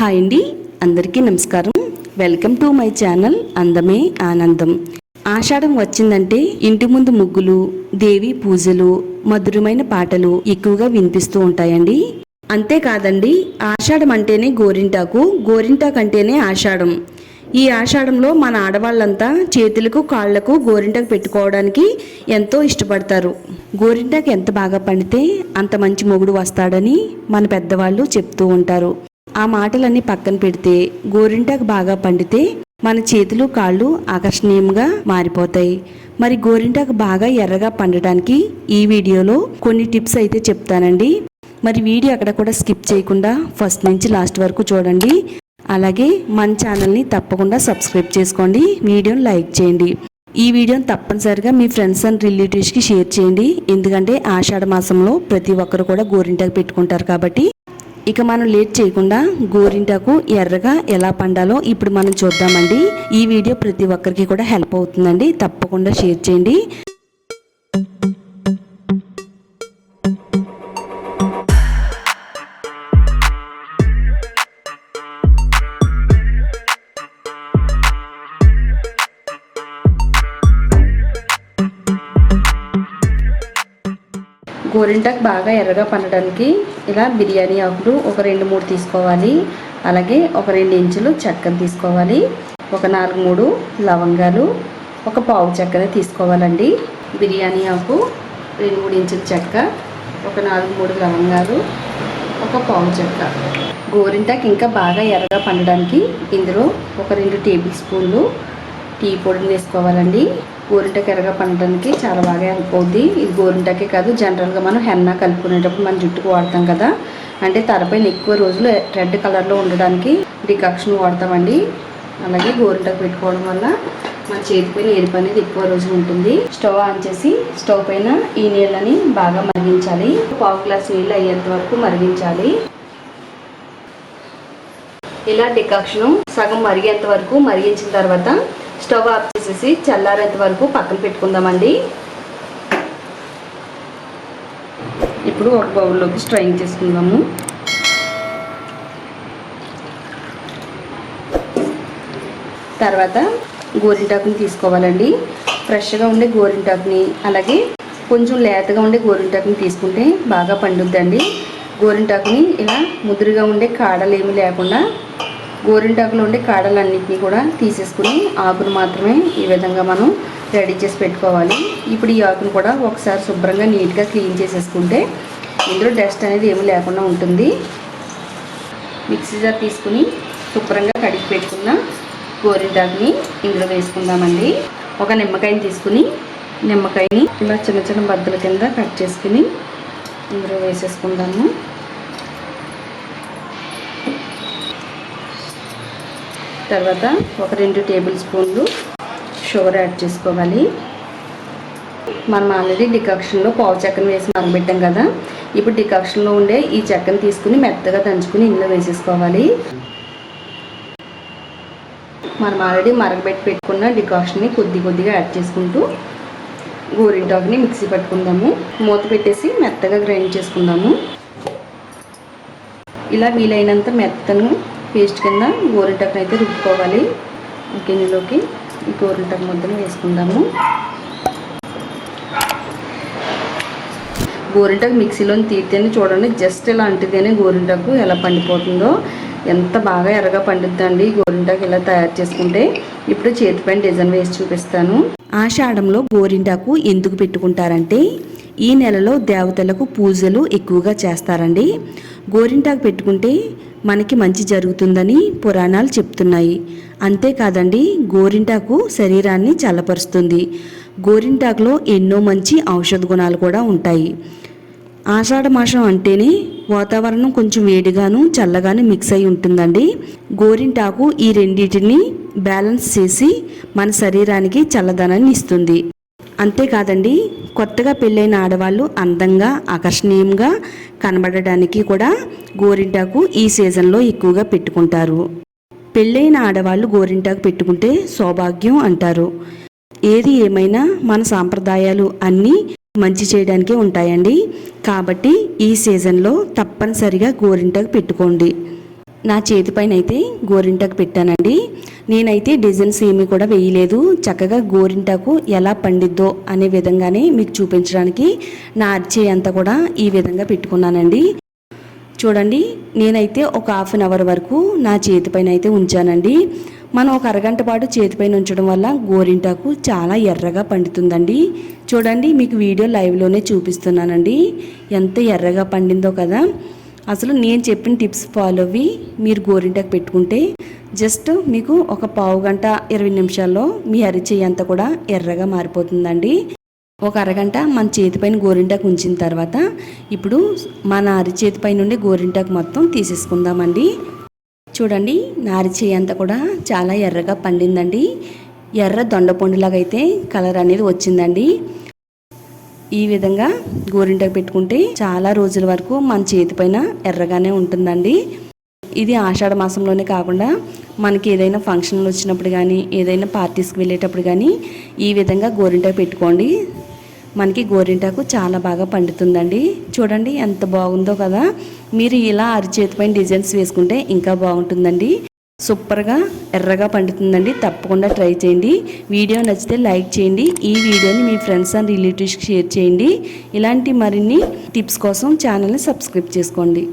Hi అండి. అందరికీ నమస్కారం. వెల్కమ్ టు మై ఛానల్ అందమే ఆనందం. ఆషాఢం వచ్చిందంటే ఇంటి ముందు ముగ్గులు దేవి పూజలు మధురమైన పాటలు ఎక్కువగా వినిపిస్తూ ఉంటాయండి. అంతేకాదండి ఆషాఢం అంటేనే గోరింటాకు గోరింటాకు అంటేనే ఆషాఢం. ఈ ఆషాఢంలో మన ఆడవాళ్ళంతా చేతులకు కాళ్ళకు గోరింటాకు పెట్టుకోవడానికి ఎంతో ఇష్టపడతారు. గోరింటాకు ఎంత బాగా పండితే అంత మంచి మొగుడు వస్తాడని మన పెద్దవాళ్ళు చెప్తూ ఉంటారు. ఆ మాటలన్నీ పక్కన పెడితే గోరింటాకు బాగా పండితే మన చేతులు కాళ్ళు ఆకర్షణీయంగా మారిపోతాయి. మరి గోరింటాకు బాగా ఎర్రగా పండటానికి ఈ వీడియోలో కొన్ని టిప్స్ అయితే చెప్తానండి. మరి వీడియో అక్కడ కూడా స్కిప్ చేయకుండా ఫస్ట్ నుంచి లాస్ట్ వరకు చూడండి. అలాగే మన ఛానల్ని తప్పకుండా సబ్స్క్రైబ్ చేసుకోండి. వీడియోని లైక్ చేయండి. ఈ వీడియోని తప్పనిసరిగా మీ ఫ్రెండ్స్ అండ్ రిలేటివ్స్కి షేర్ చేయండి. ఎందుకంటే ఆషాఢ మాసంలో ప్రతి ఒక్కరు కూడా గోరింటాకు పెట్టుకుంటారు కాబట్టి ఇక మనం లేట్ చేయకుండా గోరింటాకు ఎర్రగా ఎలా పండాలో ఇప్పుడు మనం చూద్దామండి. ఈ వీడియో ప్రతి ఒక్కరికి కూడా హెల్ప్ అవుతుందండి. తప్పకుండా షేర్ చేయండి. గోరింటాకు బాగా ఎర్రగా పండడానికి ఇలా బిర్యానీ ఆకులు ఒక రెండు మూడు తీసుకోవాలి. అలాగే ఒక రెండు ఇంచులు చెక్కను తీసుకోవాలి. ఒక నాలుగు మూడు లవంగాలు ఒక పావు చెక్కని తీసుకోవాలండి. బిర్యానీ ఆకు రెండు మూడు ఇంచుల చెక్క ఒక నాలుగు మూడు లవంగాలు ఒక పావు చెక్క. గోరింటాకు ఇంకా బాగా ఎర్రగా పండడానికి ఇందులో ఒక రెండు టేబుల్ స్పూన్లు టీ పొడిని వేసుకోవాలండి. గోరింటకి ఎర్రగా పండడానికి చాలా బాగా హెల్ప్ అవుద్ది ఇది గోరింటకే కాదు జనరల్గా మనం హెన్నా కలుపుకునేటప్పుడు మన జుట్టుకు వాడతాం కదా. అంటే తలపైన ఎక్కువ రోజులు రెడ్ కలర్లో ఉండడానికి డికాక్షన్ వాడతామండి. అలాగే గోరింటకు పెట్టుకోవడం వల్ల మన చేతి పైన ఎరుపు అనేది ఎక్కువ రోజులు ఉంటుంది. స్టవ్ ఆన్ చేసి స్టవ్ పైన ఈ నీళ్ళని బాగా మరిగించాలి. పావు గ్లాస్ నీళ్ళు అయ్యేంత వరకు మరిగించాలి. ఇలా డికాక్షన్ సగం మరిగేంత వరకు మరిగించిన తర్వాత స్టవ్ ఆఫ్ చేసేసి చల్లారేంత వరకు పక్కన పెట్టుకుందామండి. ఇప్పుడు ఒక బౌల్లోకి స్ట్రైన్ చేసుకుందాము. తర్వాత గోరింటాకుని తీసుకోవాలండి. ఫ్రెష్గా ఉండే గోరింటాకుని అలాగే కొంచెం లేతగా ఉండే గోరింటాకుని తీసుకుంటే బాగా పండుద్దండి. గోరింటాకుని ఇలా ముదురుగా ఉండే కాడలు ఏమి లేకుండా గోరింటాకులో ఉండే కాడలన్నింటినీ కూడా తీసేసుకుని ఆకును మాత్రమే ఈ విధంగా మనం రెడీ చేసి పెట్టుకోవాలి. ఇప్పుడు ఈ ఆకును కూడా ఒకసారి శుభ్రంగా నీట్గా క్లీన్ చేసేసుకుంటే ఇందులో డస్ట్ అనేది ఏమి లేకుండా ఉంటుంది. మిక్సీ జార్ తీసుకుని శుభ్రంగా కడిగి పెట్టుకున్న గోరింటాకుని ఇందులో వేసుకుందామండి. ఒక నిమ్మకాయని తీసుకుని నిమ్మకాయని ఇలా చిన్న చిన్న బద్దల కింద కట్ చేసుకుని ఇందులో వేసేసుకుందాము. తర్వాత ఒక రెండు టేబుల్ స్పూన్లు షుగర్ యాడ్ చేసుకోవాలి. మనం ఆల్రెడీ డికాక్షన్లో పావు చెక్కను వేసి మరగబెట్టాం కదా. ఇప్పుడు డికాక్షన్లో ఉండే ఈ చెక్కను తీసుకుని మెత్తగా దంచుకుని ఇందులో వేసేసుకోవాలి. మనం ఆల్రెడీ మరగబెట్టి పెట్టుకున్న డికాషన్ని కొద్ది కొద్దిగా యాడ్ చేసుకుంటూ గోరింటాకుని మిక్సీ పట్టుకుందాము. మూత పెట్టేసి మెత్తగా గ్రైండ్ చేసుకుందాము. ఇలా వీలైనంత మెత్తను పేస్ట్ కింద గోరింటాకుని అయితే రుబ్బుకోవాలి. గిన్నెలోకి ఈ గోరింటకు ముద్దను వేసుకుందాము. గోరింటకు మిక్సీలో తీర్తేనే చూడండి జస్ట్ ఇలాంటిదేనే గోరింటకు గోరింటాకు ఎలా పండిపోతుందో. ఎంత బాగా ఎర్రగా పండుద్దండి గోరింటాకు ఇలా తయారు చేసుకుంటే. ఇప్పుడు చేతి పైన డిజైన్ వేసి చూపిస్తాను. ఆషాఢంలో గోరింటాకు ఎందుకు పెట్టుకుంటారంటే ఈ నెలలో దేవతలకు పూజలు ఎక్కువగా చేస్తారండి. గోరింటాకు పెట్టుకుంటే మనకి మంచి జరుగుతుందని పురాణాలు చెప్తున్నాయి. అంతేకాదండి గోరింటాకు శరీరాన్ని చల్లపరుస్తుంది. గోరింటాకులో ఎన్నో మంచి ఔషధ గుణాలు కూడా ఉంటాయి. ఆషాఢ మాసం అంటేనే వాతావరణం కొంచెం వేడిగాను చల్లగాను మిక్స్ అయి ఉంటుందండి. గోరింటాకు ఈ రెండింటిని బ్యాలెన్స్ చేసి మన శరీరానికి చల్లదనాన్ని ఇస్తుంది. అంతేకాదండి కొత్తగా పెళ్ళైన ఆడవాళ్ళు అందంగా ఆకర్షణీయంగా కనబడడానికి కూడా గోరింటాకు ఈ సీజన్లో ఎక్కువగా పెట్టుకుంటారు. పెళ్ళైన ఆడవాళ్ళు గోరింటాకు పెట్టుకుంటే సౌభాగ్యం అంటారు. ఏది ఏమైనా మన సాంప్రదాయాలు అన్నీ మంచి చేయడానికే ఉంటాయండి. కాబట్టి ఈ సీజన్లో తప్పనిసరిగా గోరింటాకు పెట్టుకోండి. నా చేతిపైన అయితే గోరింటాకు పెట్టానండి. నేనైతే డిజైన్స్ ఏమి కూడా వేయలేదు. చక్కగా గోరింటాకు ఎలా పండిద్దో అనే విధంగానే మీకు చూపించడానికి నా అర్చే అంతా కూడా ఈ విధంగా పెట్టుకున్నానండి. చూడండి నేనైతే ఒక హాఫ్ అన్ అవర్ వరకు నా చేతిపైన అయితే ఉంచానండి. మనం ఒక అరగంట పాటు చేతిపైన ఉంచడం వల్ల గోరింటాకు చాలా ఎర్రగా పండుతుందండి. చూడండి మీకు వీడియో లైవ్లోనే చూపిస్తున్నానండి. ఎంత ఎర్రగా పండిందో కదా. అసలు నేను చెప్పిన టిప్స్ ఫాలో అవి మీరు గోరింటాకు పెట్టుకుంటే జస్ట్ మీకు ఒక పావు గంట ఇరవై నిమిషాల్లో మీ అరిచేయి అంతా కూడా ఎర్రగా మారిపోతుందండి. ఒక అరగంట మన చేతిపైన గోరింటాకు ఉంచిన తర్వాత ఇప్పుడు మన అరిచేతిపై నుండి గోరింటాకు మొత్తం తీసేసుకుందామండి. చూడండి నా అరిచేయి అంతా కూడా చాలా ఎర్రగా పండిందండి. ఎర్ర దొండపొండులాగా అయితే కలర్ అనేది వచ్చిందండి. ఈ విధంగా గోరింటాకు పెట్టుకుంటే చాలా రోజుల వరకు మన చేతిపైన ఎర్రగానే ఉంటుందండి. ఇది ఆషాఢ మాసంలోనే కాకుండా మనకి ఏదైనా ఫంక్షన్లు వచ్చినప్పుడు కానీ ఏదైనా పార్టీస్కి వెళ్ళేటప్పుడు కానీ ఈ విధంగా గోరింటాకు పెట్టుకోండి. మనకి గోరింటాకు చాలా బాగా పండుతుందండి. చూడండి ఎంత బాగుందో కదా. మీరు ఇలా అరిచేతిపైన డిజైన్స్ వేసుకుంటే ఇంకా బాగుంటుందండి. సూపర్గా ఎర్రగా పండుతుందండి. తప్పకుండా ట్రై చేయండి. వీడియో నచ్చితే లైక్ చేయండి. ఈ వీడియోని మీ ఫ్రెండ్స్ అండ్ రిలేటివ్స్కి షేర్ చేయండి. ఇలాంటి మరిన్ని టిప్స్ కోసం ఛానల్ని సబ్స్క్రైబ్ చేసుకోండి.